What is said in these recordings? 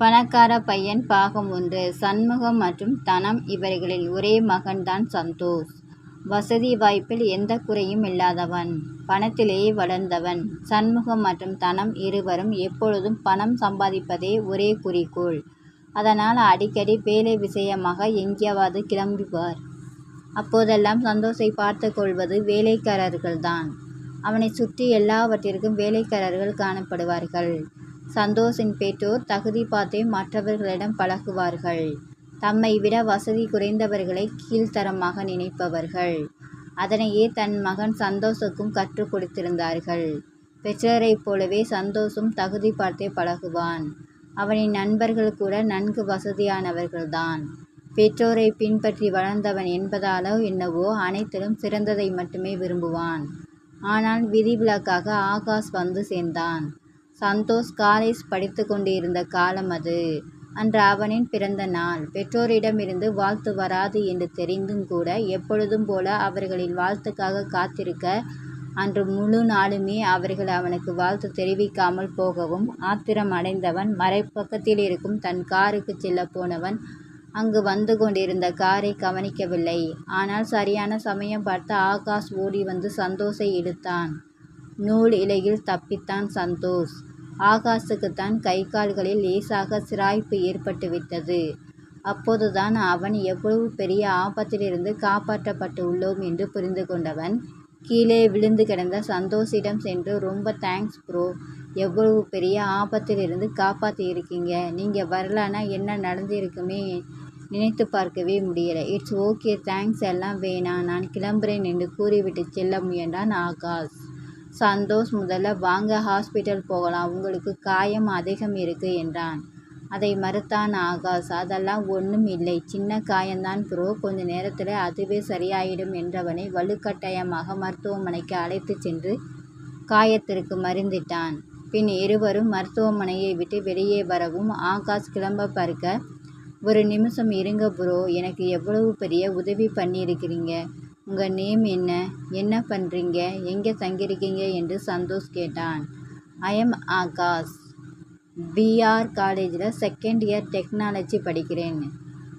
பணக்கார பையன் பாகம் ஒன்று சண்முகம் மற்றும் தனம் இவர்களில் ஒரே மகன்தான் சந்தோஷ். வசதி வாய்ப்பில் எந்த குறையும் இல்லாதவன். பணத்திலேயே வளர்ந்தவன். சண்முகம் மற்றும் தனம் இருவரும் எப்பொழுதும் பணம் சம்பாதிப்பதே ஒரே குறிக்கோள். அதனால் அடிக்கடி வேலை விஷயமாக எங்கேயாவது கிளம்புவார். அப்போதெல்லாம் சந்தோஷை பார்த்து கொள்வது வேலைக்காரர்கள்தான். அவனை சுற்றி எல்லாவற்றிற்கும் வேலைக்காரர்கள் காணப்படுவார்கள். சந்தோஷின் பெற்றோர் தகுதி பார்த்தே மற்றவர்களிடம் பழகுவார்கள். தம்மை விட வசதி குறைந்தவர்களை கீழ்த்தரமாக நினைப்பவர்கள். அதனையே தன் மகன் சந்தோஷுக்கும் கற்றுக் கொடுத்திருந்தார்கள். பெற்றோரைப் போலவே சந்தோஷும் தகுதி பார்த்தே பழகுவான். அவனின் நண்பர்கள் கூட நன்கு வசதியானவர்கள்தான். பெற்றோரை பின்பற்றி வளர்ந்தவன் என்பதாலோ என்னவோ அனைத்திலும் சிறந்ததை மட்டுமே விரும்புவான். ஆனால் விதிவிலக்காக ஆகாஷ் வந்து சேர்ந்தான். சந்தோஷ் காலேஜ் படித்து கொண்டிருந்த காலம் அது. அன்று அவனின் பிறந்த நாள். பெற்றோரிடமிருந்து வாழ்த்து வராது என்று தெரிந்தும் கூட எப்பொழுதும் போல அவர்களின் வாழ்த்துக்காக காத்திருக்க அன்று முழு நாளுமே அவர்கள் அவனுக்கு வாழ்த்து தெரிவிக்காமல் போகவும் ஆத்திரம் அடைந்தவன் மறுபக்கத்திலிருக்கும் தன் காருக்கு செல்ல போனவன் அங்கு வந்து கொண்டிருந்த காரை கவனிக்கவில்லை. ஆனால் சரியான சமயம் பார்த்து ஆகாஷ் ஓடி வந்து சந்தோஷை இழுத்தான். நூல் இலையில் தப்பித்தான் சந்தோஷ். ஆகாஷுக்குத்தான் கை கால்களில் லேசாக சிராய்ப்பு ஏற்பட்டுவிட்டது. அப்போதுதான் அவன் எவ்வளவு பெரிய ஆபத்திலிருந்து காப்பாற்றப்பட்டு உள்ளோம் என்று புரிந்து கொண்டவன் கீழே விழுந்து கிடந்த சந்தோஷிடம் சென்று ரொம்ப தேங்க்ஸ் ப்ரோ. எவ்வளவு பெரிய ஆபத்திலிருந்து காப்பாற்றியிருக்கீங்க நீங்கள் வரலனா என்ன நடந்திருக்குமே நினைத்து பார்க்கவே முடியலை இட்ஸ் ஓகே தேங்க்ஸ் எல்லாம் வேணாம் நான் கிளம்புறேன் என்று கூறிவிட்டு செல்ல முயன்றான் ஆகாஷ். சந்தோஷ் முதல்ல வாங்க ஹாஸ்பிட்டல் போகலாம் உங்களுக்கு காயம் அதிகம் இருக்கு என்றான். அதை மறுத்தான் ஆகாஷ். அதெல்லாம் ஒன்றும் இல்லை. சின்ன காயம்தான் ப்ரோ. கொஞ்ச நேரத்தில் அதுவே சரியாயிடும் என்றவனை வலுக்கட்டாயமாக மருத்துவமனைக்கு அழைத்துச் சென்று காயத்திற்கு மருந்திட்டான். பின் இருவரும் மருத்துவமனையை விட்டு வெளியே வரவும் ஆகாஷ் கிளம்ப பார்க்க ஒரு நிமிஷம் இருங்க ப்ரோ. எனக்கு எவ்வளவு பெரிய உதவி பண்ணியிருக்கிறீங்க உங்கள் நேம் என்ன? என்ன பண்ணுறீங்க எங்கே தங்கியிருக்கீங்க என்று சந்தோஷ் கேட்டான். I am Akash. B R காலேஜில் செகண்ட் இயர் டெக்னாலஜி படிக்கிறேன்.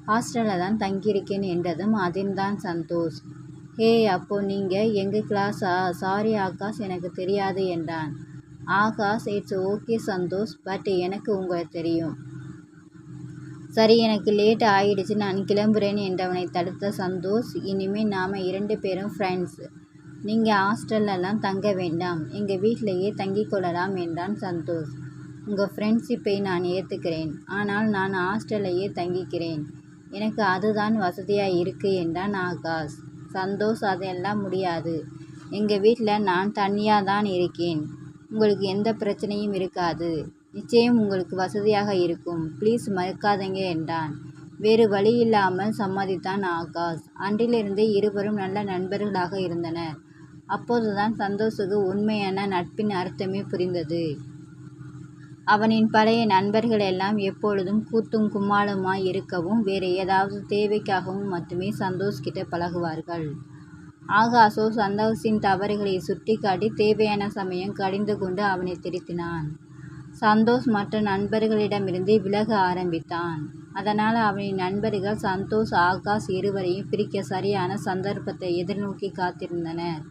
ஹாஸ்டலில் தான் தங்கியிருக்கேன் என்றதும் அதிர்ந்தான் சந்தோஷ். ஹே அப்போ நீங்கள் எங்கள் கிளாஸா? சாரி ஆகாஷ் எனக்கு தெரியாது என்றான். Akash it's okay Santosh. But எனக்கு உங்களை தெரியும். சரி எனக்கு லேட் ஆயிடுச்சு நான் கிளம்புறேன் என்றவனை தடுத்த சந்தோஷ். இனிமேல் நாம் இரண்டு பேரும் ஃப்ரெண்ட்ஸ். நீங்கள் ஹாஸ்டல்லலாம் தங்க வேண்டாம். எங்கள் வீட்டிலேயே தங்கிக் கொள்ளலாம் என்றான் சந்தோஷ். உங்கள் ஃப்ரெண்ட்ஷிப்பை நான் ஏற்றுக்கிறேன் ஆனால் நான் ஹாஸ்டல்லையே தங்கிக்கிறேன். எனக்கு அதுதான் வசதியாக இருக்கு என்றான் ஆகாஷ். சந்தோஷ் அதெல்லாம் முடியாது. எங்கள் வீட்டில் நான் தனியாக தான் இருக்கேன். உங்களுக்கு எந்த பிரச்சனையும் இருக்காது. நிச்சயம் உங்களுக்கு வசதியாக இருக்கும். ப்ளீஸ் மறுக்காதீங்க என்றான். வேறு வழியில்லாமல் சம்மதித்தான் ஆகாஷ். அன்றிலிருந்து இருவரும் நல்ல நண்பர்களாக இருந்தனர். அப்போதுதான் சந்தோஷுக்கு உண்மையான நட்பின் அர்த்தமே புரிந்தது. அவனின் பழைய நண்பர்கள் எல்லாம் எப்பொழுதும் கூத்தும் கும்மாளுமாய் இருக்கவும் வேறு ஏதாவது தேவைக்காகவும் மட்டுமே சந்தோஷ் கிட்ட பழகுவார்கள். ஆகாஷோ சந்தோஷின் தவறுகளை சுட்டிக்காட்டி தேவையான சமயம் கடிந்து கொண்டு அவனைத் திருத்தினான். சந்தோஷ் மற்ற நண்பர்களிடமிருந்து விலக ஆரம்பித்தான். அதனால் அவனின் நண்பர்கள் சந்தோஷ் ஆகாஷ் இருவரையும் பிரிக்க சரியான சந்தர்ப்பத்தை எதிர்நோக்கி காத்திருந்தனர்.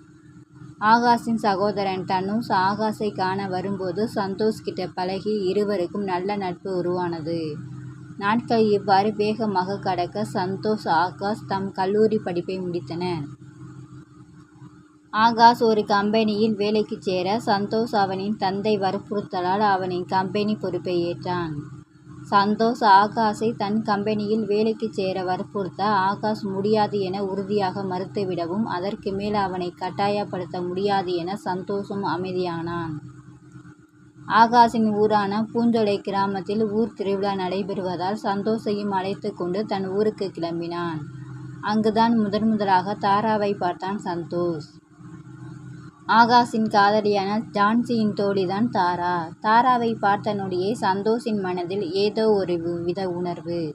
ஆகாஷின் சகோதரன் தனுஷ் ஆகாஷை காண வரும்போது சந்தோஷ் கிட்ட பழகி இருவருக்கும் நல்ல நட்பு உருவானது. நாட்கள் இவ்வாறு வேகமாக கடக்க சந்தோஷ் ஆகாஷ் தம் கல்லூரி படிப்பை முடித்தனர். ஆகாஷ் ஒரு கம்பெனியில் வேலைக்கு சேர சந்தோஷ் அவனின் தந்தை வற்புறுத்தலால் அவனின் கம்பெனி பொறுப்பை ஏற்றான். சந்தோஷ் ஆகாஷை தன் கம்பெனியில் வேலைக்கு சேர வற்புறுத்த ஆகாஷ் முடியாது என உறுதியாக மறுத்துவிடவும் அதற்கு மேல் அவனை கட்டாயப்படுத்த முடியாது என சந்தோஷும் அமைதியானான். ஆகாஷின் ஊரான பூஞ்சோலை கிராமத்தில் ஊர் திருவிழா நடைபெறுவதால் சந்தோஷையும் அழைத்து கொண்டு தன் ஊருக்கு கிளம்பினான். அங்குதான் முதன் முதலாக தாராவை பார்த்தான் சந்தோஷ். ஆகாஷின் காதலியான ஜான்சியின் தோழிதான் தாரா. தாராவை பார்த்த நொடியே சந்தோஷின் மனதில் ஏதோ ஒரு வித உணர்வு.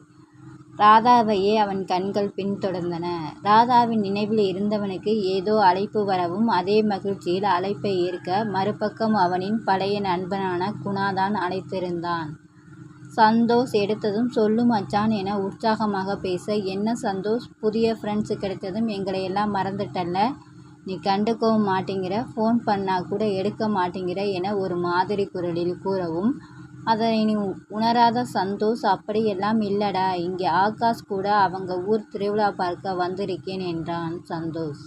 ராதாவையே அவன் கண்கள் பின்தொடர்ந்தன. ராதாவின் நினைவில் இருந்தவனுக்கு ஏதோ அழைப்பு வரவும் அதே மகிழ்ச்சியில் அழைப்பை ஏற்க மறுபக்கம் அவனின் பழைய நண்பனான குணாதான் அழைத்திருந்தான். சந்தோஷ் எடுத்ததும் சொல்லு மச்சான் என உற்சாகமாக பேச என்ன சந்தோஷ் புதிய ஃப்ரெண்ட்ஸு கிடைத்ததும் எங்களை எல்லாம் மறந்துட்டல்ல நீ கண்டுக்கவும் மாட்டேங்கிற ஃபோன் பண்ணால் கூட எடுக்க மாட்டேங்கிற என ஒரு மாதிரி குரலில் கூறவும் அதனை நீ உணராத சந்தோஷ் அப்படியெல்லாம் இல்லடா இங்கே ஆகாஷ் கூட அவங்க ஊர் திருவிழா பார்க்க வந்திருக்கேன் என்றான் சந்தோஷ்.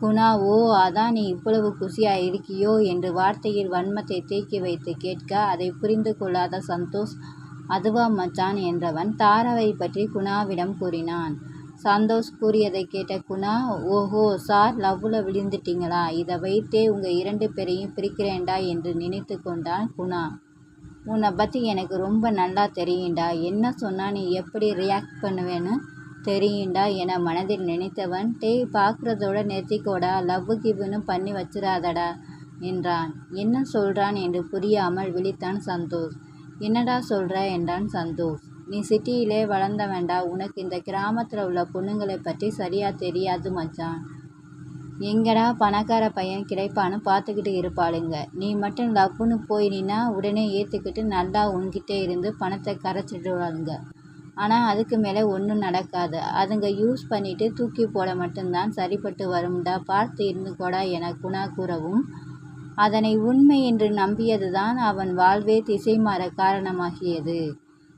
குணா ஓ அதான் நீ இவ்வளவு குஷியாக இருக்கியோ? என்று வார்த்தையில் வன்மத்தை தேக்கி வைத்து கேட்க அதை புரிந்து கொள்ளாத சந்தோஷ் அதுவா மச்சான்? என்றவன் தாராவை பற்றி குணாவிடம் கூறினான். சந்தோஷ் கூறியதை கேட்ட குணா ஓஹோ சார் லவ்வில் விழுந்துட்டீங்களா? இதை வைத்தே உங்கள் இரண்டு பேரையும் பிரிக்கிறேன்டா என்று நினைத்து கொண்டான் குணா. உன்னை பற்றி எனக்கு ரொம்ப நல்லா தெரியும்டா. என்ன சொன்னால் நீ எப்படி ரியாக்ட் பண்ணுவேன்னு தெரியும்டா என மனதில் நினைத்தவன் டேய் பார்க்குறதோட நிறுத்திக்கோடா. லவ் கிவ்னு பண்ணி வச்சிடாதடா என்றான். என்ன சொல்கிறான் என்று புரியாமல் விழித்தான் சந்தோஷ். என்னடா சொல்கிற என்றான் சந்தோஷ். நீ சிட்டியிலே வளர்ந்தவன்டா உனக்கு இந்த கிராமத்தில் உள்ள பொண்ணுங்களை பற்றி சரியாக தெரியாது மச்சான். எங்கடா பணக்கார பையன் கிடைப்பான்னு பார்த்துக்கிட்டு இருப்பாளுங்க. நீ மட்டும் லவ்னு போயினா உடனே ஏற்றுக்கிட்டு நல்லா உன்கிட்டே இருந்து பணத்தை கரைச்சிடுவாளுங்க. ஆனால் அதுக்கு மேலே ஒன்றும் நடக்காது. அதுங்க யூஸ் பண்ணிட்டு தூக்கி போட மட்டும்தான் சரிப்பட்டு வரும்டா. பார்த்து இருந்துக்கோடா என குணா கூறவும் அதனை உண்மை என்று நம்பியதுதான் அவன் வாழ்வே திசை மாற காரணமாகியது.